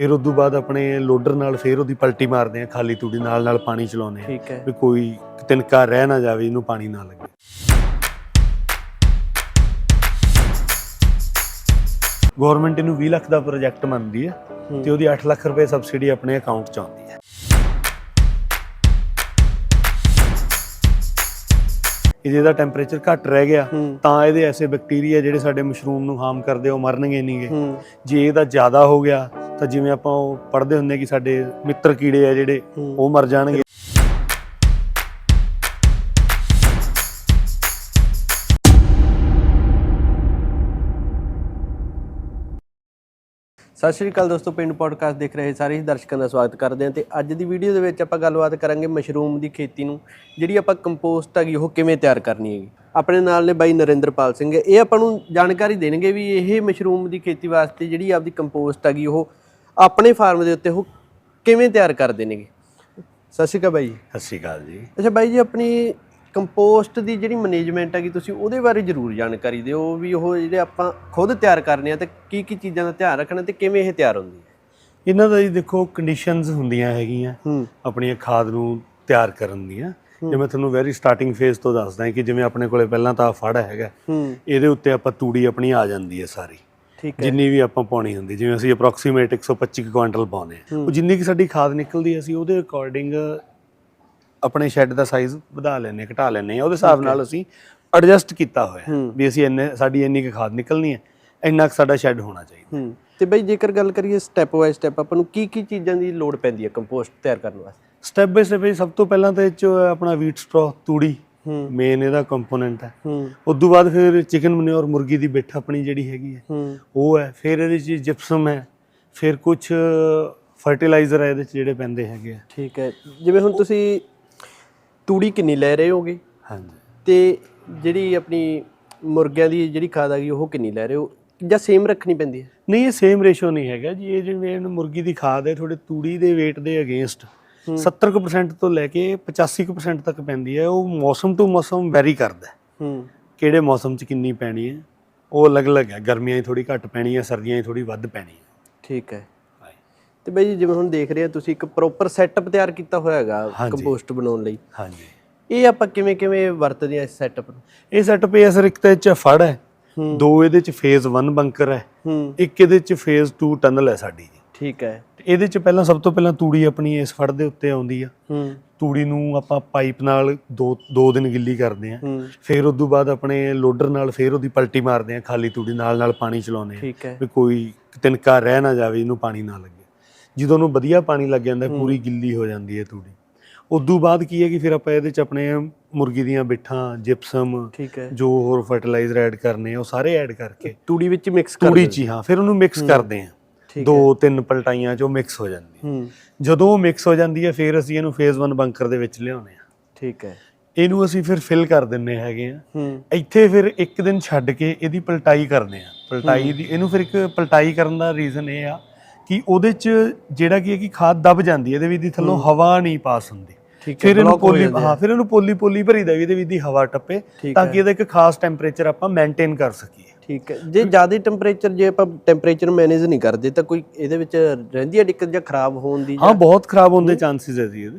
ਫਿਰ ਉਸ ਤੋਂ ਬਾਅਦ ਆਪਣੇ ਲੋਡਰ ਨਾਲ ਫਿਰ ਉਹਦੀ ਪਲਟੀ ਮਾਰਦੇ ਆ ਖਾਲੀ ਤੂੜੀ ਨਾਲ ਨਾਲ ਪਾਣੀ ਚਲਾਉਂਦੇ ਆ। ਵੀ ਕੋਈ ਤਿਨਕਾ ਰਹਿ ਨਾ ਜਾਵੇ ਇਹਨੂੰ ਪਾਣੀ ਨਾ ਲੱਗੇ। ਗਵਰਨਮੈਂਟ ਇਹਨੂੰ 20 ਲੱਖ ਦਾ ਪ੍ਰੋਜੈਕਟ ਮੰਨਦੀ ਹੈ। ਤੇ ਉਹਦੀ 8 ਲੱਖ ਰੁਪਏ ਸਬਸਿਡੀ ਆਪਣੇ ਅਕਾਊਂਟ 'ਚ ਆਉਂਦੀ ਹੈ ਇਹ ਜਿਹਦਾ ਟੈਂਪਰੇਚਰ ਘੱਟ ਰਹਿ ਗਿਆ ਤਾਂ ਇਹਦੇ ਐਸੇ ਬੈਕਟੀਰੀਆ ਜਿਹੜੇ ਸਾਡੇ ਮਸ਼ਰੂਮ ਨੂੰ ਹਾਰਮ ਕਰਦੇ ਉਹ ਮਰਨਗੇ ਨਹੀਂਗੇ ਜੇ ਇਹਦਾ ਜ਼ਿਆਦਾ ਹੋ ਗਿਆ ਤਾਂ ਜਿਵੇਂ ਆਪਾਂ ਉਹ ਪੜ੍ਹਦੇ ਹੁੰਦੇ ਕਿ ਸਾਡੇ ਮਿੱਤਰ ਕੀੜੇ ਆ ਜਿਹੜੇ। ਉਹ ਮਰ ਜਾਣਗੇ। ਸਤਿ ਸ਼੍ਰੀ ਅਕਾਲ ਦੋਸਤੋ ਪਿੰਡ ਪੋਡਕਾਸਟ ਦੇਖ ਰਹੇ ਸਾਰੇ ਹੀ ਦਰਸ਼ਕਾਂ ਦਾ ਸਵਾਗਤ ਕਰਦੇ ਹਾਂ ਤੇ ਅੱਜ ਦੀ ਵੀਡੀਓ ਦੇ ਵਿੱਚ ਆਪਾਂ ਗੱਲਬਾਤ ਕਰਾਂਗੇ ਮਸ਼ਰੂਮ ਦੀ ਖੇਤੀ ਨੂੰ ਜਿਹੜੀ ਆਪਾਂ ਕੰਪੋਸਟ ਹੈਗੀ ਉਹ ਕਿਵੇਂ ਤਿਆਰ ਕਰਨੀ ਹੈਗੀ। ਆਪਣੇ ਨਾਲ ਨੇ ਬਾਈ ਨਰਿੰਦਰਪਾਲ ਸਿੰਘ ਇਹ ਆਪਾਂ ਨੂੰ ਜਾਣਕਾਰੀ ਦੇਣਗੇ ਵੀ ਇਹ ਮਸ਼ਰੂਮ ਦੀ ਖੇਤੀ ਵਾਸਤੇ ਜਿਹੜੀ ਆਪਦੀ ਕੰਪੋਸਟ ਹੈਗੀ ਉਹ ਆਪਣੇ ਫਾਰਮ ਦੇ ਉੱਤੇ ਉਹ ਕਿਵੇਂ ਤਿਆਰ ਕਰਦੇ ਨੇਗੇ? ਸਤਿ ਸ਼੍ਰੀ ਅਕਾਲ ਬਾਈ ਜੀ। ਸਤਿ ਸ਼੍ਰੀ ਅਕਾਲ ਜੀ। ਅੱਛਾ ਬਾਈ ਜੀ ਆਪਣੀ ਕੰਪੋਸਟ ਦੀ ਜਿਹੜੀ ਮੈਨੇਜਮੈਂਟ ਹੈਗੀ ਤੁਸੀਂ ਉਹਦੇ ਬਾਰੇ ਜ਼ਰੂਰ ਜਾਣਕਾਰੀ ਦਿਓ ਵੀ ਉਹ ਜਿਹੜੇ ਆਪਾਂ ਖੁਦ ਤਿਆਰ ਕਰਨੇ ਆ ਤੇ ਕੀ ਕੀ ਚੀਜ਼ਾਂ ਦਾ ਧਿਆਨ ਰੱਖਣਾ ਤੇ ਕਿਵੇਂ ਇਹ ਤਿਆਰ ਹੁੰਦੀ ਹੈ? ਇਹਨਾਂ ਦਾ ਜੀ ਦੇਖੋ ਕੰਡੀਸ਼ਨਸ ਹੁੰਦੀਆਂ ਹੈਗੀਆਂ ਆਪਣੀਆਂ ਖਾਦ ਨੂੰ ਤਿਆਰ ਕਰਨ ਦੀਆਂ। ਜੇ ਮੈਂ ਤੁਹਾਨੂੰ ਵੈਰੀ ਸਟਾਰਟਿੰਗ ਫੇਜ਼ ਤੋਂ ਦੱਸਦਾ ਕਿ ਜਿਵੇਂ ਆਪਣੇ ਕੋਲੇ ਪਹਿਲਾਂ ਤਾਂ ਫੜ ਹੈਗਾ। ਇਹਦੇ ਉੱਤੇ ਆਪਾਂ ਤੂੜੀ ਆਪਣੀ ਆ ਜਾਂਦੀ ਹੈ ਸਾਰੀ। ਜਿੰਨੀ ਵੀ ਆਪਾਂ ਪਾਉਣੀ ਹੁੰਦੀ ਜਿਵੇਂ ਅਸੀਂ ਅਪਰੋਕਸੀਮੇਟ 125 ਕੁ ਕੁਆਂਟਲ ਪਾਉਨੇ ਆ ਉਹ ਜਿੰਨੀ ਕਿ ਸਾਡੀ ਖਾਦ ਨਿਕਲਦੀ ਅਸੀਂ ਉਹਦੇ ਅਕੋਰਡਿੰਗ ਆਪਣੇ ਸ਼ੈੱਡ ਦਾ ਸਾਈਜ਼ ਵਧਾ ਲੈਨੇ ਘਟਾ ਲੈਨੇ ਆ ਉਹਦੇ ਹਿਸਾਬ ਨਾਲ ਅਸੀਂ ਐਡਜਸਟ ਕੀਤਾ ਹੋਇਆ। ਵੀ ਅਸੀਂ ਇੰਨੇ ਸਾਡੀ ਇੰਨੀ ਕੁ ਖਾਦ ਨਿਕਲਣੀ ਹੈ ਇੰਨਾ ਕੁ ਸਾਡਾ ਸ਼ੈੱਡ ਹੋਣਾ ਚਾਹੀਦਾ। ਤੇ ਬਈ ਜੇਕਰ ਗੱਲ ਕਰੀਏ ਸਟੈਪ ਬਾਈ ਸਟੈਪ ਆਪਾਂ ਨੂੰ ਕੀ ਕੀ ਚੀਜ਼ਾਂ ਦੀ ਲੋੜ ਪੈਂਦੀ ਹੈ ਕੰਪੋਸਟ ਤਿਆਰ ਕਰਨ ਵਾਸਤੇ? ਸਟੈਪ ਬਾਈ ਸਟੈਪ ਸਭ ਤੋਂ ਪਹਿਲਾਂ ਤਾਂ ਇਹ 'ਚ ਆਪਣਾ ਵੀਟ ਸਟ੍ਰੋ ਤੂੜੀ ਮੇਨ ਇਹਦਾ ਕੰਪੋਨੈਂਟ ਹੈ। ਹੂੰ। ਉਸ ਤੋਂ ਬਾਅਦ ਫਿਰ ਚਿਕਨ ਮਨਿਓਰ ਮੁਰਗੀ ਦੀ ਬਿੱਠ ਆਪਣੀ ਜਿਹੜੀ ਹੈਗੀ ਹੈ। ਉਹ ਹੈ। ਫਿਰ ਇਹਦੇ 'ਚ ਜਿਪਸਮ ਹੈ। ਫਿਰ ਕੁਝ ਫਰਟੀਲਾਈਜ਼ਰ ਹੈ ਇਹਦੇ 'ਚ ਜਿਹੜੇ ਪੈਂਦੇ ਹੈਗੇ ਆ। ਠੀਕ ਹੈ। ਜਿਵੇਂ ਹੁਣ ਤੁਸੀਂ ਤੂੜੀ ਕਿੰਨੀ ਲੈ ਰਹੇ ਹੋਗੇ? ਹਾਂਜੀ। ਤੇ ਜਿਹੜੀ ਆਪਣੀ ਮੁਰਗਿਆਂ ਦੀ ਜਿਹੜੀ ਖਾਦ ਹੈਗੀ ਉਹ ਕਿੰਨੀ ਲੈ ਰਹੇ ਹੋ? ਜਾਂ ਸੇਮ ਰੱਖਣੀ ਪੈਂਦੀ ਹੈ? ਨਹੀਂ ਇਹ ਸੇਮ ਰੇਸ਼ੋ ਨਹੀਂ ਹੈਗਾ ਜੀ। ਇਹ ਜਿਵੇਂ ਇਹਨੂੰ ਮੁਰਗੀ ਦੀ ਖਾਦ ਹੈ ਤੁਹਾਡੇ ਤੂੜੀ ਦੇ weight ਦੇ ਅਗੇਂਸਟ 70% ਤੋਂ ਲੈ ਕੇ 85% ਤੱਕ ਪੈਂਦੀ ਹੈ। ਉਹ ਮੌਸਮ ਤੋਂ ਮੌਸਮ ਵੈਰੀ ਕਰਦਾ ਹੈ। ਕਿਹੜੇ ਮੌਸਮ 'ਚ ਕਿੰਨੀ ਪੈਣੀ ਹੈ ਉਹ ਅਲੱਗ-ਅਲੱਗ ਹੈ। ਗਰਮੀਆਂ 'ਚ ਥੋੜੀ ਘੱਟ ਪੈਣੀ ਹੈ ਸਰਦੀਆਂ 'ਚ ਥੋੜੀ ਵੱਧ ਪੈਣੀ ਹੈ। ਠੀਕ ਹੈ। ਤੇ ਬਈ ਜਿਵੇਂ ਹੁਣ ਦੇਖ ਰਹੇ ਆ ਤੁਸੀਂ ਇੱਕ ਪ੍ਰੋਪਰ ਸੈਟਅਪ ਤਿਆਰ ਕੀਤਾ ਹੋਇਆ ਹੈਗਾ। ਕੰਪੋਸਟ ਬਣਾਉਣ ਲਈ। ਹਾਂਜੀ। ਇਹ ਆਪਾਂ ਕਿਵੇਂ ਕਿਵੇਂ ਵਰਤਦੇ ਆ ਇਸ ਸੈਟਅਪ ਨੂੰ? ਇਹ ਸੈਟਅਪ ਇਹ ਅਸਰ ਇੱਕ ਤਾਂ 'ਚ ਫੜ ਹੈ ਦੋ ਇਹਦੇ 'ਚ ਫੇਜ਼ 1 ਬੰਕਰ ਹੈ ਇੱਕ ਇਹਦੇ 'ਚ ਫੇਜ਼ 2 ਟਨਲ ਹੈ ਸਾਡੀ। ਠੀਕ ਹੈ। ਇਹਦੇ 'ਚ ਪਹਿਲਾਂ ਸਭ ਤੋਂ ਪਹਿਲਾਂ ਤੂੜੀ ਆਪਣੀ ਇਸ ਫੜ ਦੇ ਉੱਤੇ ਆਉਂਦੀ ਆ। ਹੂੰ। ਤੂੜੀ ਨੂੰ ਆਪਾਂ ਪਾਈਪ ਨਾਲ ਦੋ ਦੋ ਦਿਨ ਗਿੱਲੀ ਕਰਦੇ ਆ। ਫਿਰ ਉਸ ਤੋਂ ਬਾਅਦ ਆਪਣੇ ਲੋਡਰ ਨਾਲ ਫਿਰ ਉਹਦੀ ਪਲਟੀ ਮਾਰਦੇ ਆ ਖਾਲੀ ਤੂੜੀ ਨਾਲ ਨਾਲ ਪਾਣੀ ਚਲਾਉਂਦੇ ਆ। ਵੀ ਕੋਈ ਤਿਨਕਾ ਰਹਿ ਨਾ ਜਾਵੇ ਇਹਨੂੰ ਪਾਣੀ ਨਾ ਲੱਗੇ। ਜਦੋਂ ਉਹਨੂੰ ਵਧੀਆ ਪਾਣੀ ਲੱਗ ਜਾਂਦਾ ਪੂਰੀ ਗਿੱਲੀ ਹੋ ਜਾਂਦੀ ਹੈ ਤੂੜੀ। ਉਦੋਂ ਬਾਅਦ ਕੀ ਹੈ ਕਿ ਫਿਰ ਆਪਾਂ ਇਹਦੇ ਚ ਆਪਣੇ ਮੁਰਗੀ ਦੀਆਂ ਬਿੱਠਾਂ ਜਿਪਸਮ ਜੋ ਹੋਰ ਫਰਟੀਲਾਈਜ਼ਰ ਐਡ ਕਰਨੇ ਆ ਉਹ ਸਾਰੇ ਐਡ ਕਰਕੇ ਤੂੜੀ ਵਿੱਚ ਮਿਕਸ ਕਰ ਤੂੜੀ ਚ ਹੀ ਫਿਰ ਉਹਨੂੰ ਮਿਕਸ ਕਰਦੇ ਆ। ਦੋ ਤਿੰਨ ਪਲਟਾਈਆਂ ਚ ਮਿਕਸ ਹੋ ਜਾਂਦੀ ਹੈ। ਜਦੋਂ ਉਹ ਮਿਕਸ ਹੋ ਜਾਂਦੀ ਹੈ ਫਿਰ ਅਸੀਂ ਇਹਨੂੰ ਫੇਜ਼ 1 ਬੰਕਰ ਦੇ ਵਿੱਚ ਲਿਆਉਂਦੇ ਆ ਠੀਕ ਹੈ। ਇਹਨੂੰ ਅਸੀਂ ਫਿਰ ਫਿਲ ਕਰ ਦਿੰਨੇ ਹੈਗੇ ਆ ਹੂੰ। ਇੱਥੇ ਫਿਰ ਇੱਕ ਦਿਨ ਛੱਡ ਕੇ ਇਹਦੀ ਪਲਟਾਈ ਕਰਦੇ ਆ ਪਲਟਾਈ ਦੀ ਇਹਨੂੰ ਫਿਰ ਇੱਕ ਪਲਟਾਈ ਕਰਨ ਦਾ ਰੀਜ਼ਨ ਇਹ ਆ ਕਿ ਉਹਦੇ ਚ ਜਿਹੜਾ ਕੀ ਹੈ ਕਿ ਖਾਦ ਦਬ ਜਾਂਦੀ ਹੈ ਇਹਦੇ ਵਿੱਚ ਦੀ ਥੱਲੋਂ ਹਵਾ ਨਹੀਂ ਪਾਸ ਹੁੰਦੀ। ਫਿਰ ਇਹਨੂੰ ਪੋਲੀ। ਹਾਂ। ਫਿਰ ਇਹਨੂੰ ਪੋਲੀ ਪੋਲੀ ਭਰੀਦਾ ਵੀ ਇਹਦੇ ਵਿੱਚ ਦੀ ਹਵਾ ਟੱਪੇ ਤਾਂ। ਕਿ ਇਹਦਾ ਇੱਕ ਖਾਸ ਟੈਂਪਰੇਚਰ ਆਪਾਂ ਮੇਨਟੇਨ ਕਰ ਸਕੀਏ। ਠੀਕ ਹੈ। ਜੇ ਜ਼ਿਆਦਾ ਟੈਂਪਰੇਚਰ ਜੇ ਆਪਾਂ ਟੈਂਪਰੇਚਰ ਮੈਨੇਜ ਨਹੀਂ ਕਰਦੇ ਤਾਂ ਕੋਈ ਇਹਦੇ ਵਿੱਚ ਰਹਿੰਦੀ ਹੈ ਦਿੱਕਤ ਜਾਂ ਖਰਾਬ ਹੋਣ ਦੀ ਹਾਂ ਬਹੁਤ ਖਰਾਬ ਹੋਣ ਦੇ ਚਾਂਸਸ ਹੈ ਜੀ ਇਹਦੇ।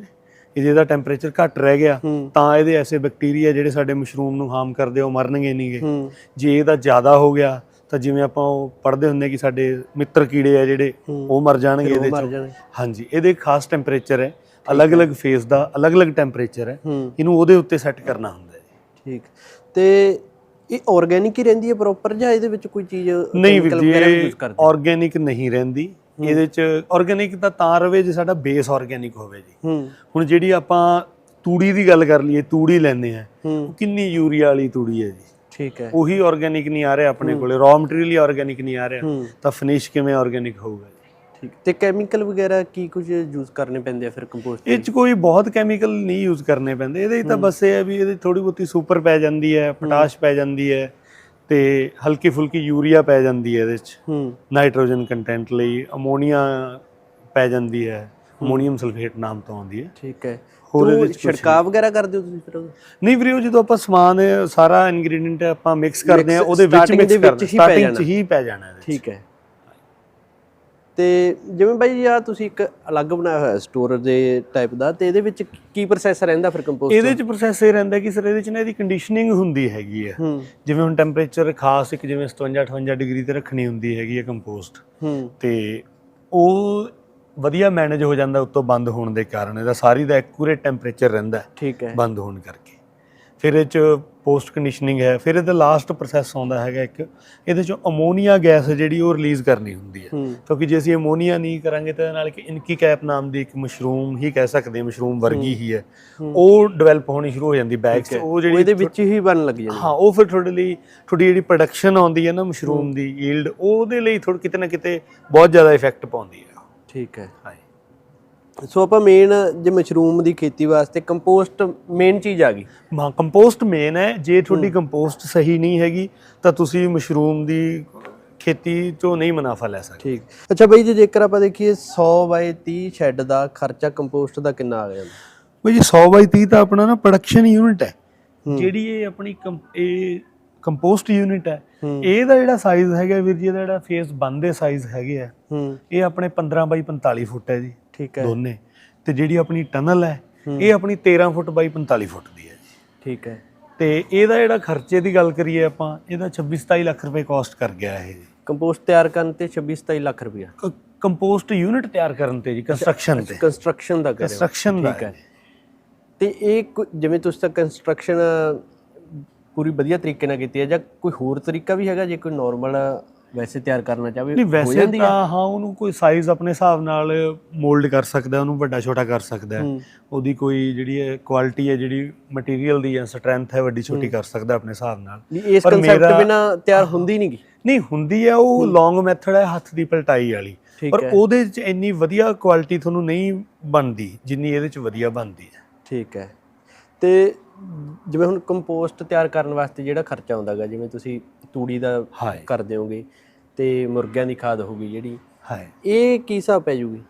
ਇਹ ਜਿਹਦਾ ਟੈਂਪਰੇਚਰ ਘੱਟ ਰਹਿ ਗਿਆ ਤਾਂ ਇਹਦੇ ਐਸੇ ਬੈਕਟੀਰੀਆ ਜਿਹੜੇ ਸਾਡੇ ਮਸ਼ਰੂਮ ਨੂੰ ਹਾਰਮ ਕਰਦੇ ਉਹ ਮਰਨਗੇ ਨਹੀਂਗੇ ਹੂੰ। ਜੇ ਇਹਦਾ ਜ਼ਿਆਦਾ ਹੋ ਗਿਆ ਤਾਂ ਜਿਵੇਂ ਆਪਾਂ ਉਹ ਪੜ੍ਹਦੇ ਹੁੰਦੇ ਕਿ ਸਾਡੇ ਮਿੱਤਰ ਕੀੜੇ ਆ ਜਿਹੜੇ। ਉਹ ਮਰ ਜਾਣਗੇ ਇਹਦੇ ਚ। ਹਾਂਜੀ ਇਹਦੇ ਖਾਸ ਟੈਂਪਰੇਚਰ ਹੈ ਅਲੱਗ-ਅਲੱਗ ਫੇਸ ਦਾ ਅਲੱਗ-ਅਲੱਗ ਟੈਂਪਰੇਚਰ ਹੈ। ਇਹਨੂੰ ਉਹਦੇ ਉੱਤੇ ਸੈੱਟ ਕਰਨਾ ਹੁੰਦਾ ਹੈ ਠੀਕ। ਤੇ ਇਹ ਆਰਗੇਨਿਕ ਹੀ ਰਹਿੰਦੀ ਹੈ ਪ੍ਰੋਪਰ ਜਾਂ ਇਹਦੇ ਵਿੱਚ ਕੋਈ ਚੀਜ਼ ਨਹੀਂ ਵੀਰ ਜੀ ਆਰਗੇਨਿਕ ਨਹੀਂ ਰਹਿੰਦੀ। ਇਹਦੇ ਚ ਆਰਗੇਨਿਕ ਤਾਂ ਤਾਂ ਰਵੇ ਜੇ ਸਾਡਾ ਬੇਸ ਆਰਗੇਨਿਕ ਹੋਵੇ ਜੀ। ਹੁਣ ਜਿਹੜੀ ਆਪਾਂ ਤੂੜੀ ਦੀ ਗੱਲ ਕਰ ਲਈਏ ਤੂੜੀ ਲੈਂਦੇ ਆ ਕਿੰਨੀ ਯੂਰੀਆ ਵਾਲੀ ਤੂੜੀ ਹੈ ਜੀ। ਠੀਕ ਹੈ। ਉਹੀ ਆਰਗੇਨਿਕ ਨਹੀਂ ਆ ਰਿਹਾ ਆਪਣੇ ਕੋਲੇ ਰॉ ਮਟੀਰੀਅਲ ਹੀ ਆਰਗੇਨਿਕ ਨਹੀਂ ਆ ਰਿਹਾ। ਤਾਂ ਫਿਨਿਸ਼ ਕਿਵੇਂ ਆਰਗੇਨਿਕ ਹੋਊਗਾ? ਠੀਕ ਤੇ ਕੈਮੀਕਲ ਵਗੈਰਾ ਕੀ ਕੁਝ ਯੂਜ਼ ਕਰਨੇ ਪੈਂਦੇ ਆ ਫਿਰ ਕੰਪੋਸਟ ਇਹ ਚ ਕੋਈ ਬਹੁਤ ਕੈਮੀਕਲ ਨਹੀਂ ਯੂਜ਼ ਕਰਨੇ ਪੈਂਦੇ। ਇਹਦੇ ਤਾਂ ਬਸ ਇਹ ਹੈ ਵੀ ਇਹਦੀ ਥੋੜੀ ਬਹੁਤੀ ਸੁਪਰ ਪੈ ਜਾਂਦੀ ਹੈ ਪੋਟਾਸ਼ ਪੈ ਜਾਂਦੀ ਹੈ ਤੇ ਹਲਕੀ ਫੁਲਕੀ ਯੂਰੀਆ ਪੈ ਜਾਂਦੀ ਹੈ ਇਹਦੇ 'ਚ। ਹੂੰ। ਨਾਈਟ੍ਰੋਜਨ ਕੰਟੈਂਟ ਲਈ ਅਮੋਨੀਆ ਪੈ ਜਾਂਦੀ ਹੈ ਅਮੋਨੀਅਮ ਸਲਫੇਟ ਨਾਮ ਤੋਂ ਆਉਂਦੀ ਹੈ। ਠੀਕ ਹੈ। ਹੋਰ ਇਹਦੇ ਛਿੜਕਾਅ ਵਗੈਰਾ ਕਰਦੇ ਹੋ ਤੁਸੀਂ ਫਿਰ? ਨਹੀਂ ਵੀਰੇ ਉਹ ਜਦੋਂ ਆਪਾਂ ਸਮਾਨ ਸਾਰਾ ਇਨਗਰੀਡੀਐਂਟ ਆਪਾਂ ਮਿਕਸ ਕਰਦੇ ਆ ਉਹਦੇ ਵਿੱਚ ਮਿਕਸ ਕਰਦੇ ਸਟਾਰਟਿੰਗ 'ਚ। ਹੀ ਪੈ ਜਾਣਾ। ਠੀਕ ਹੈ। ਤੇ ਜਿਵੇਂ ਬਾਈ ਜੀ ਆ ਤੁਸੀਂ ਇੱਕ ਅਲੱਗ ਬਣਾਇਆ ਹੋਇਆ ਸਟੋਰ ਦੇ ਟਾਈਪ ਦਾ ਤੇ ਇਹਦੇ ਵਿੱਚ ਕੀ ਪ੍ਰੋਸੈਸ ਰਹਿੰਦਾ ਫਿਰ ਕੰਪੋਸਟ ਇਹਦੇ ਚ ਪ੍ਰੋਸੈਸ ਇਹ ਰਹਿੰਦਾ ਕਿ ਸਰ ਇਹਦੇ ਚ ਨਾ ਇਹਦੀ ਕੰਡੀਸ਼ਨਿੰਗ ਹੁੰਦੀ ਹੈਗੀ ਹੂੰ। ਜਿਵੇਂ ਹੁਣ ਟੈਂਪਰੇਚਰ ਖਾਸ ਇੱਕ ਜਿਵੇਂ 57 58 ਡਿਗਰੀ ਤੇ ਰੱਖਣੀ ਹੁੰਦੀ ਹੈਗੀ ਹੈ। ਕੰਪੋਸਟ ਤੇ ਉਹ ਵਧੀਆ ਮੈਨੇਜ ਹੋ ਜਾਂਦਾ ਉੱਤੋਂ ਬੰਦ ਹੋਣ ਦੇ ਕਾਰਨ ਇਹਦਾ ਸਾਰੀ ਦਾ ਐਕੂਰੇਟ ਟੈਂਪਰੇਚਰ ਰਹਿੰਦਾ ਠੀਕ ਹੈ। ਬੰਦ ਹੋਣ ਕਰਕੇ। ਫਿਰ ਇਹ ਚ ਪੋਸਟ ਕੰਡੀਸ਼ਨਿੰਗ ਹੈ ਫਿਰ ਇਹਦਾ ਲਾਸਟ ਪ੍ਰੋਸੈਸ ਆਉਂਦਾ ਹੈਗਾ ਇੱਕ ਇਹਦੇ ਚੋਂ ਅਮੋਨੀਆ ਗੈਸ ਜਿਹੜੀ ਉਹ ਰਿਲੀਜ਼ ਕਰਨੀ ਹੁੰਦੀ ਹੈ। ਹੂੰ। ਕਿਉਂਕਿ ਜੇ ਅਸੀਂ ਅਮੋਨੀਆ ਨਹੀਂ ਕਰਾਂਗੇ ਤਾਂ ਇਹਦੇ ਨਾਲ ਇੱਕ ਇਨਕੀ ਕੈਪ ਨਾਮ ਦੀ ਇੱਕ ਮਸ਼ਰੂਮ ਹੀ ਕਹਿ ਸਕਦੇ ਹਾਂ ਮਸ਼ਰੂਮ ਵਰਗੀ ਹੀ। ਹੈ ਉਹ ਡਿਵੈਲਪ ਹੋਣੀ ਸ਼ੁਰੂ ਹੋ ਜਾਂਦੀ ਬੈਗਸ ਹੈ। ਉਹ ਜਿਹੜੀ ਇਹਦੇ ਵਿੱਚ ਹੀ ਬਣ ਲੱਗ ਜਾਂਦੀ ਹਾਂ। ਉਹ ਫਿਰ ਤੁਹਾਡੇ ਲਈ ਤੁਹਾਡੀ ਜਿਹੜੀ ਪ੍ਰੋਡਕਸ਼ਨ ਆਉਂਦੀ ਹੈ ਨਾ ਮਸ਼ਰੂਮ ਦੀ ਯੀਲਡ ਉਹਦੇ ਲਈ ਥੋੜਾ ਕਿਤੇ ਨਾ ਕਿਤੇ ਬਹੁਤ ਜ਼ਿਆਦਾ ਇਫੈਕਟ ਪਾਉਂਦੀ ਹੈ। ਠੀਕ ਹੈ। ਹਾਂਜੀ। ਸੋ ਆਪਾਂ ਮੇਨ ਜੇ ਮਸ਼ਰੂਮ ਦੀ ਖੇਤੀ ਵਾਸਤੇ ਕੰਪੋਸਟ ਮੇਨ ਚੀਜ਼ ਆ ਗਈ। ਹਾਂ ਕੰਪੋਸਟ ਮੇਨ ਹੈ। ਜੇ ਤੁਹਾਡੀ ਕੰਪੋਸਟ ਸਹੀ ਨਹੀਂ ਹੈਗੀ ਤਾਂ ਤੁਸੀਂ ਮਸ਼ਰੂਮ ਦੀ ਖੇਤੀ ਤੋਂ ਨਹੀਂ ਮੁਨਾਫਾ ਲੈ ਸਕਦੇ। ਠੀਕ। ਅੱਛਾ ਬਾਈ ਜੀ ਜੇਕਰ ਆਪਾਂ ਦੇਖੀਏ 100 ਬਾਈ 30 ਸ਼ੈੱਡ ਦਾ ਖਰਚਾ ਕੰਪੋਸਟ ਦਾ ਕਿੰਨਾ ਆ ਜਾਂਦਾ ਬਈ ਜੀ 100 ਬਾਈ 30 ਤਾਂ ਆਪਣਾ ਨਾ ਪ੍ਰੋਡਕਸ਼ਨ ਯੂਨਿਟ ਹੈ। ਜਿਹੜੀ ਇਹ ਆਪਣੀ ਇਹ ਕੰਪੋਸਟ ਯੂਨਿਟ ਹੈ। ਇਹਦਾ ਜਿਹੜਾ ਸਾਈਜ਼ ਹੈਗਾ ਵੀਰ ਜੀ ਇਹਦਾ ਜਿਹੜਾ ਫੇਸ ਬੰਦ ਦੇ ਸਾਈਜ਼ ਹੈਗੇ ਆ ਇਹ ਆਪਣੇ 15 ਬਾਈ 45 ਫੁੱਟ ਹੈ ਜੀ। ਠੀਕ ਹੈ। ਦੋਨੇ। ਤੇ ਜਿਹੜੀ ਆਪਣੀ ਟਨਲ ਹੈ ਇਹ ਆਪਣੀ 13 ਫੁੱਟ ਬਾਈ 45 ਫੁੱਟ ਦੀ ਹੈ ਜੀ। ਠੀਕ ਹੈ। ਤੇ ਇਹਦਾ ਜਿਹੜਾ ਖਰਚੇ ਦੀ ਗੱਲ ਕਰੀਏ ਆਪਾਂ ਇਹਦਾ 26 27 ਲੱਖ ਰੁਪਏ ਕਾਸਟ ਕਰ ਗਿਆ ਇਹ। ਜੀ ਕੰਪੋਸਟ ਤਿਆਰ ਕਰਨ ਤੇ 26 27 ਲੱਖ ਰੁਪਇਆ। ਕੰਪੋਸਟ ਯੂਨਿਟ ਤਿਆਰ ਕਰਨ ਤੇ ਜੀ ਕੰਸਟਰਕਸ਼ਨ ਤੇ। ਕੰਸਟਰਕਸ਼ਨ ਦਾ ਕਰਿਓ। ਕੰਸਟਰਕਸ਼ਨ ਦਾ ਠੀਕ ਹੈ। ਤੇ ਇਹ ਜਿਵੇਂ ਤੁਸੀਂ ਤਾਂ ਕੰਸਟਰਕਸ਼ਨ ਪੂਰੀ ਵਧੀਆ ਤਰੀਕੇ ਨਾਲ ਕੀਤੀ ਹੈ ਜਾਂ ਕੋਈ ਹੋਰ ਤਰੀਕਾ ਵੀ ਹੈਗਾ ਜੇ ਕੋਈ ਨਾਰਮਲ ਵੈਸੇ ਤਿਆਰ ਕਰਨਾ ਚਾਹਵੇ ਨਹੀਂ ਹੋ ਵੈਸੇ ਹੈ? ਤਾਂ ਹਾਂ ਉਹਨੂੰ ਕੋਈ ਸਾਈਜ਼ ਆਪਣੇ ਹਿਸਾਬ ਨਾਲ ਮੋਲਡ ਕਰ ਸਕਦਾ ਉਹਨੂੰ ਵੱਡਾ ਛੋਟਾ ਕਰ ਸਕਦਾ ਹੈ। ਹੂੰ। ਉਹਦੀ ਕੋਈ ਜਿਹੜੀ ਹੈ ਕੁਆਲਿਟੀ ਹੈ ਜਿਹੜੀ ਮਟੀਰੀਅਲ ਦੀ ਜਾਂ ਸਟਰੈਂਥ ਹੈ ਵੱਡੀ ਛੋਟੀ ਕਰ ਸਕਦਾ ਆਪਣੇ ਹਿਸਾਬ ਨਾਲ ਇਸ ਕਨਸੈਪਟ ਬਿਨਾ ਤਿਆਰ ਹੁੰਦੀ ਨਹੀਂਗੀ ਨਹੀਂ ਹੁੰਦੀ ਹੈ ਉਹ ਲੌਂਗ ਮੈਥਡ ਹੈ ਹੱਥ ਦੀ ਪਲਟਾਈ ਵਾਲੀ ਪਰ ਹੈ। ਉਹਦੇ 'ਚ ਇੰਨੀ ਵਧੀਆ ਕੁਆਲਿਟੀ ਤੁਹਾਨੂੰ ਨਹੀਂ ਬਣਦੀ ਜਿੰਨੀ ਇਹਦੇ 'ਚ ਵਧੀਆ ਬਣਦੀ ਹੈ ਠੀਕ ਹੈ ਤੇ ਜਿਵੇਂ ਹੁਣ ਕੰਪੋਸਟ ਤਿਆਰ ਕਰਨ ਵਾਸਤੇ ਜਿਹੜਾ ਖਰਚਾ ਆਉਂਦਾਗਾ ਜਿਵੇਂ ਤੁਸੀਂ ਤੂੜੀ ਦਾ ਹਾਏ। ਕਰਦੇ ਹੋਗੇ ਤੇ ਮੁਰਗਿਆਂ ਦੀ ਖਾਦ ਹੋਗੀ ਜਿਹੜੀ ਹਾਏ। ਇਹ ਕੀ ਹਿਸਾਬ ਪੈ ਜੂਗੀ?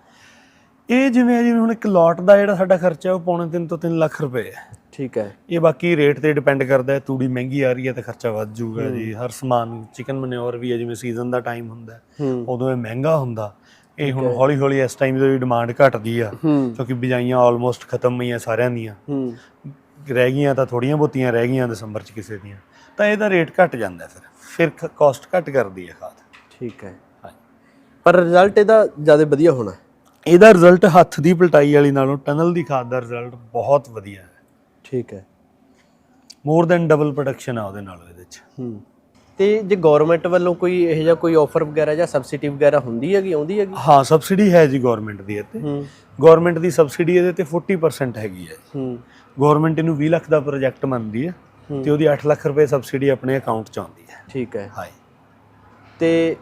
ਇਹ ਜਿਵੇਂ ਹੈ ਜਿਵੇਂ ਹੁਣ ਇੱਕ ਲੋਟ ਦਾ ਜਿਹੜਾ ਸਾਡਾ ਖਰਚਾ ਹੈ ਉਹ ਪੌਣੇ 3 ਤੋਂ 3 ਲੱਖ ਰੁਪਏ ਹੈ। ਠੀਕ ਹੈ। ਇਹ ਬਾਕੀ ਰੇਟ ਤੇ ਡਿਪੈਂਡ ਕਰਦਾ ਹੈ ਤੂੜੀ ਮਹਿੰਗੀ ਆ ਰਹੀ ਹੈ ਤਾਂ ਖਰਚਾ ਵੱਧ ਜਾਊਗਾ ਜੀ। ਹਰ ਸਮਾਨ ਚਿਕਨ ਮਨਿਓਰ ਵੀ ਹੈ ਜਿਵੇਂ ਸੀਜ਼ਨ ਦਾ ਟਾਈਮ ਹੁੰਦਾ ਹੈ, ਹੂੰ। ਉਦੋਂ ਇਹ ਮਹਿੰਗਾ ਹੁੰਦਾ। ਇਹ ਹੁਣ ਹੌਲੀ ਹੌਲੀ ਇਸ ਟਾਈਮ ਦੀ ਡਿਮਾਂਡ ਘਟਦੀ ਆ ਹੂੰ। ਕਿਉਂਕਿ ਬਿਜਾਈਆਂ ਆਲਮੋਸਟ ਖਤਮ ਹੋਈਆਂ ਸਾਰਿਆਂ ਦੀਆਂ। ਹੂੰ। ਰਹਿ ਗਈਆਂ ਤਾਂ ਥੋੜੀਆਂ ਬਹੁਤੀਆਂ ਰਹਿ ਗਈਆਂ ਦਸੰਬਰ ਚ ਕਿਸੇ ਦੀਆਂ ਤਾਂ ਇਹਦਾ ਰੇਟ ਘਟ ਜਾਂਦਾ ਫਿਰ। ਫਿਰ ਕਾਸਟ ਘਟ ਕਰਦੀ ਹੈ ਖਾਦ। ਠੀਕ ਹੈ। ਪਰ ਰਿਜ਼ਲਟ ਇਹਦਾ ਜ਼ਿਆਦਾ ਵਧੀਆ ਹੋਣਾ। ਇਹਦਾ ਰਿਜ਼ਲਟ ਹੱਥ ਦੀ ਪਲਟਾਈ ਵਾਲੀ ਨਾਲੋਂ ਟਨਲ ਦੀ ਖਾਦ ਦਾ ਰਿਜ਼ਲਟ ਬਹੁਤ ਵਧੀਆ ਹੈ। ਠੀਕ ਹੈ। ਮੋਰ ਦੈਨ ਡਬਲ ਪ੍ਰੋਡਕਸ਼ਨ ਆ ਉਹਦੇ ਨਾਲ ਇਹਦੇ ਚ। ਹੂੰ। ਤੇ ਜੇ ਗਵਰਨਮੈਂਟ ਵੱਲੋਂ ਕੋਈ ਇਹੋ ਜਿਹਾ ਕੋਈ ਆਫਰ ਵਗੈਰਾ ਜਾਂ ਸਬਸਿਡੀ ਵਗੈਰਾ ਹੁੰਦੀ ਹੈਗੀ ਆਉਂਦੀ ਹੈਗੀ? ਹਾਂ ਸਬਸਿਡੀ ਹੈ ਜੀ ਗਵਰਨਮੈਂਟ ਦੀ ਇੱਥੇ। ਗਵਰਨਮੈਂਟ ਦੀ ਸਬਸਿਡੀ ਇਹਦੇ ਤੇ 40% ਹੈਗੀ ਹੈ। ਹੂੰ। ਗਵਰਨਮੈਂਟ ਇਹਨੂੰ 20 ਲੱਖ ਦਾ ਪ੍ਰੋਜੈਕਟ ਮੰਨਦੀ ਹੈ ਤੇ ਉਹਦੀ 8 ਲੱਖ ਰੁਪਏ ਸਬਸਿਡੀ ਆਪਣੇ ਅਕਾਊਂਟ 'ਚ ਆਉਂਦੀ ਹੈ। ਠੀਕ ਹੈ। ਹਾਈ ਤੇ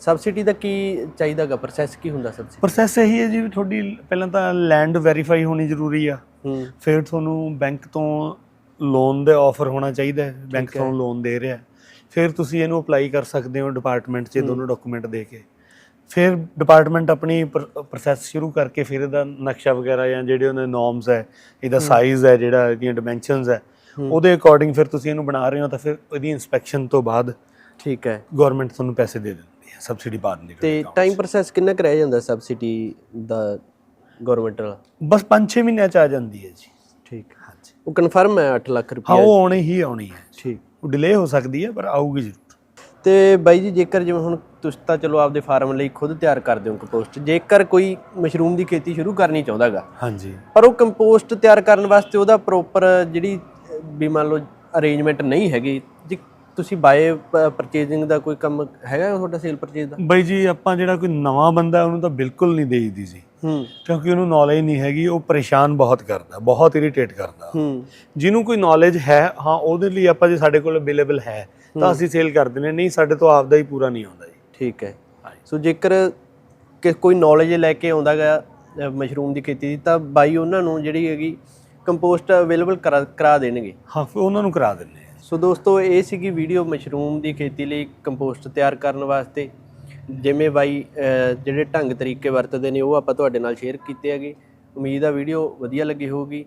ਸਬਸਿਡੀ ਦਾ ਕੀ ਚਾਹੀਦਾਗਾ? ਪ੍ਰੋਸੈਸ ਕੀ ਹੁੰਦਾ ਸਬਸਿਡੀ ਪ੍ਰੋਸੈਸ ਇਹੀ ਹੈ ਜੀ ਤੁਹਾਡੀ ਪਹਿਲਾਂ ਤਾਂ ਲੈਂਡ ਵੈਰੀਫਾਈ ਹੋਣੀ ਜ਼ਰੂਰੀ ਆ। ਹੂੰ। ਫਿਰ ਤੁਹਾਨੂੰ ਬੈਂਕ ਤੋਂ ਲੋਨ ਦੇ ਆਫਰ ਹੋਣਾ ਚਾਹੀਦਾ ਹੈ। ਬੈਂਕ ਹੈ। ਤੁਹਾਨੂੰ ਲੋਨ ਦੇ ਰਿਹਾ ਹੈ। ਫਿਰ ਤੁਸੀਂ ਇਹਨੂੰ ਅਪਲਾਈ ਕਰ ਸਕਦੇ ਹੋ ਡਿਪਾਰਟਮੈਂਟ 'ਚ ਦੋਨੋਂ ਡਾਕੂਮੈਂਟ ਦੇ ਕੇ। ਫਿਰ ਡਿਪਾਰਟਮੈਂਟ ਆਪਣੀ ਪ੍ਰੋਸੈਸ ਸ਼ੁਰੂ ਕਰਕੇ ਫਿਰ ਇਹਦਾ ਨਕਸ਼ਾ ਵਗੈਰਾ ਜਾਂ ਜਿਹੜੇ ਉਹਦੇ ਨੋਰਮਸ ਹੈ ਇਹਦਾ ਸਾਈਜ਼ ਹੈ ਜਿਹੜਾ ਇਹਦੀਆਂ ਡਾਈਮੈਂਸ਼ਨਸ ਹੈ ਉਹਦੇ ਅਕੋਰਡਿੰਗ ਫਿਰ ਤੁਸੀਂ ਇਹਨੂੰ ਬਣਾ ਰਹੇ ਹੋ ਤਾਂ ਫਿਰ ਇਹਦੀ ਇਨਸਪੈਕਸ਼ਨ ਤੋਂ ਬਾਅਦ ਠੀਕ ਹੈ। ਗਵਰਨਮੈਂਟ ਤੁਹਾਨੂੰ ਪੈਸੇ ਦੇ ਦਿੰਦੀ ਹੈ ਸਬਸਿਡੀ ਪਾ ਦਿੰਦੀ ਹੈ ਤੇ ਟਾਈਮ ਪ੍ਰੋਸੈਸ ਕਿੰਨਾ ਕੁ ਰਹਿ ਜਾਂਦਾ ਸਬਸਿਡੀ ਦਾ ਗਵਰਨਮੈਂਟ ਵਾਲਾ? ਬਸ 5-6 ਮਹੀਨਿਆਂ ਚ ਆ ਜਾਂਦੀ ਹੈ ਜੀ। ਠੀਕ। ਹਾਂਜੀ। ਉਹ ਕਨਫਰਮ ਹੈ 8 ਲੱਖ ਹਾਂ ਰੁਪਏ ਉਹ ਆਉਣੀ ਹੀ ਆਉਣੀ ਹੈ ਠੀਕ। ਉਹ ਡਿਲੇ ਹੋ ਸਕਦੀ ਹੈ ਪਰ ਆਊਗੀ ਜ਼ਰੂਰ। ਤੇ ਬਾਈ ਜੀ ਜੇਕਰ ਜਿਵੇਂ ਹੁਣ ਤੁਸੀਂ ਤਾਂ ਚਲੋ ਆਪਦੇ ਫਾਰਮ ਲਈ ਖੁਦ ਤਿਆਰ ਕਰਦੇ ਹੋ ਕੰਪੋਸਟ ਜੇਕਰ ਕੋਈ ਮਸ਼ਰੂਮ ਦੀ ਖੇਤੀ ਸ਼ੁਰੂ ਕਰਨੀ ਚਾਹੁੰਦਾਗਾ ਹਾਂਜੀ। ਪਰ ਉਹ ਕੰਪੋਸਟ ਤਿਆਰ ਕਰਨ ਵਾਸਤੇ ਉਹਦਾ ਪ੍ਰੋਪਰ ਜਿਹੜੀ ਵੀ ਮੰਨ ਲਓ ਅਰੇਂਜਮੈਂਟ ਨਹੀਂ ਹੈਗੀ ਜੇ ਤੁਸੀਂ ਬਾਏ ਪਰਚੇਜ਼ਿੰਗ ਦਾ ਕੋਈ ਕੰਮ ਹੈਗਾ ਤੁਹਾਡਾ ਸੇਲ ਪਰਚੇਜ਼ ਦਾ? ਬਈ ਜੀ ਆਪਾਂ ਜਿਹੜਾ ਕੋਈ ਨਵਾਂ ਬੰਦਾ ਉਹਨੂੰ ਤਾਂ ਬਿਲਕੁਲ ਨਹੀਂ ਦੇਈਦੀ ਸੀ ਹੂੰ। ਕਿਉਂਕਿ ਉਹਨੂੰ ਨੌਲੇਜ ਨਹੀਂ ਹੈਗੀ ਉਹ ਪਰੇਸ਼ਾਨ ਬਹੁਤ ਕਰਦਾ ਬਹੁਤ ਇਰੀਟੇਟ ਕਰਦਾ। ਹੂੰ। ਜਿਹਨੂੰ ਕੋਈ ਨੌਲੇਜ ਹੈ ਹਾਂ ਉਹਦੇ ਲਈ ਆਪਾਂ ਜੇ ਸਾਡੇ ਕੋਲ ਅਵੇਲੇਬਲ ਹੈ ਤਾਂ ਅਸੀਂ ਸੇਲ ਕਰ ਹਾਂ। ਨਹੀਂ ਸਾਡੇ ਤੋਂ ਆਪਦਾ ਹੀ ਪੂਰਾ ਨਹੀਂ ਆਉਂਦਾ ਜੀ। ਠੀਕ ਹੈ। ਸੋ ਜੇਕਰ ਕਿ ਕੋਈ ਨੌਲੇਜ ਲੈ ਕੇ ਆਉਂਦਾ ਗਾ ਮਸ਼ਰੂਮ ਦੀ ਖੇਤੀ ਦੀ ਤਾਂ ਬਾਈ ਉਹਨਾਂ ਨੂੰ ਜਿਹੜੀ ਹੈਗੀ ਕੰਪੋਸਟ ਅਵੇਲੇਬਲ ਕਰਾ ਦੇਣਗੇ। ਹਾਂ ਫਿਰ ਉਹਨਾਂ ਨੂੰ ਕਰਾ ਹਾਂ। ਸੋ ਦੋਸਤੋ ਇਹ ਸੀਗੀ ਵੀਡੀਓ ਮਸ਼ਰੂਮ ਦੀ ਖੇਤੀ ਲਈ ਕੰਪੋਸਟ ਤਿਆਰ ਕਰਨ ਵਾਸਤੇ। ਜਿਵੇਂ ਬਾਈ ਜਿਹੜੇ ਢੰਗ ਤਰੀਕੇ ਵਰਤਦੇ ਨੇ ਉਹ ਆਪਾਂ ਤੁਹਾਡੇ ਨਾਲ ਸ਼ੇਅਰ ਕੀਤੇ ਹੈਗੇ। ਉਮੀਦ ਆ ਵੀਡੀਓ ਵਧੀਆ ਲੱਗੀ ਹੋਊਗੀ।